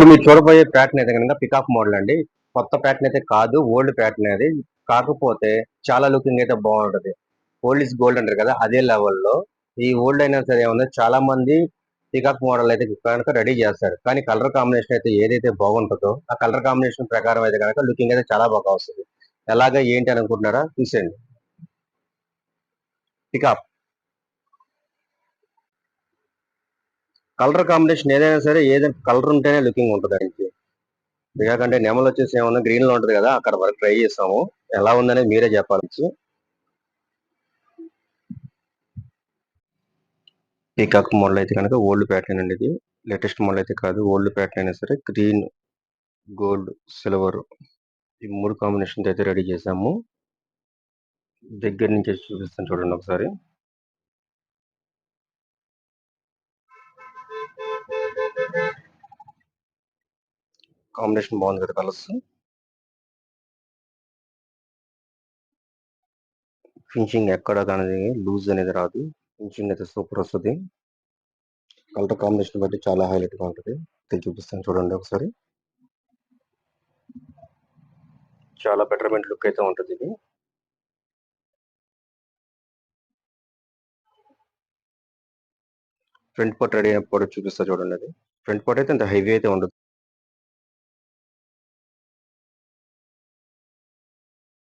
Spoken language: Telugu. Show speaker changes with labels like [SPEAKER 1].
[SPEAKER 1] ఇప్పుడు మీరు చూడబోయే ప్యాటర్న్ అయితే కనుక పికాక్ మోడల్ అండి. కొత్త ప్యాటర్న్ అయితే కాదు ఓల్డ్ ప్యాటర్న్ అది. కాకపోతే చాలా లుకింగ్ అయితే బాగుంటది. ఓల్డ్ ఇస్ గోల్డ్ అంటారు కదా అదే లెవెల్లో ఈ ఓల్డ్ అయినా సరే ఏమన్నా చాలా మంది పికాక్ మోడల్ అయితే కనుక రెడీ చేస్తారు. కానీ కలర్ కాంబినేషన్ అయితే ఏదైతే బాగుంటుందో ఆ కలర్ కాంబినేషన్ ప్రకారం అయితే కనుక లుకింగ్ అయితే చాలా బాగా వస్తుంది. ఎలాగ ఏంటి అని అనుకుంటున్నారా? చూసేయండి. పికప్ కలర్ కాంబినేషన్ ఏదైనా సరే ఏదైనా కలర్ ఉంటేనే లుకింగ్ ఉంటుంది దానికి ఎందుకంటే నెమలు వచ్చేసి ఏమన్నా గ్రీన్లో ఉంటుంది కదా అక్కడ వరకు ట్రై చేస్తాము. ఎలా ఉందనేది మీరే చెప్పాలి పీకాక్ మోడల్ అయితే కనుక ఓల్డ్ ప్యాటర్న్ అండి ఇది. లేటెస్ట్ మోడల్ అయితే కాదు ఓల్డ్ ప్యాటర్న్ అయినా సరే గ్రీన్ గోల్డ్ సిల్వర్ ఈ మూడు కాంబినేషన్ అయితే రెడీ చేసాము దగ్గర నుంచి చూపిస్తాను చూడండి ఒకసారి. కాంబినేషన్ బాగుంది కదా కలర్స్? ఫినిషింగ్ ఎక్కడ కానీ లూజ్ అనేది రాదు. ఫినిషింగ్ అయితే సూపర్ వస్తుంది. కలర్ కాంబినేషన్ బట్టి చాలా హైలైట్గా ఉంటుంది. ఇది చూపిస్తాను చూడండి ఒకసారి. చాలా బెటర్మెంట్ లుక్ అయితే ఉంటుంది ఇది. ఫ్రంట్ పార్ట్ రెడీ అయినప్పుడు చూపిస్తా చూడండి అది. ఫ్రంట్ పార్ట్ అయితే ఇంత హెవీ అయితే ఉండదు.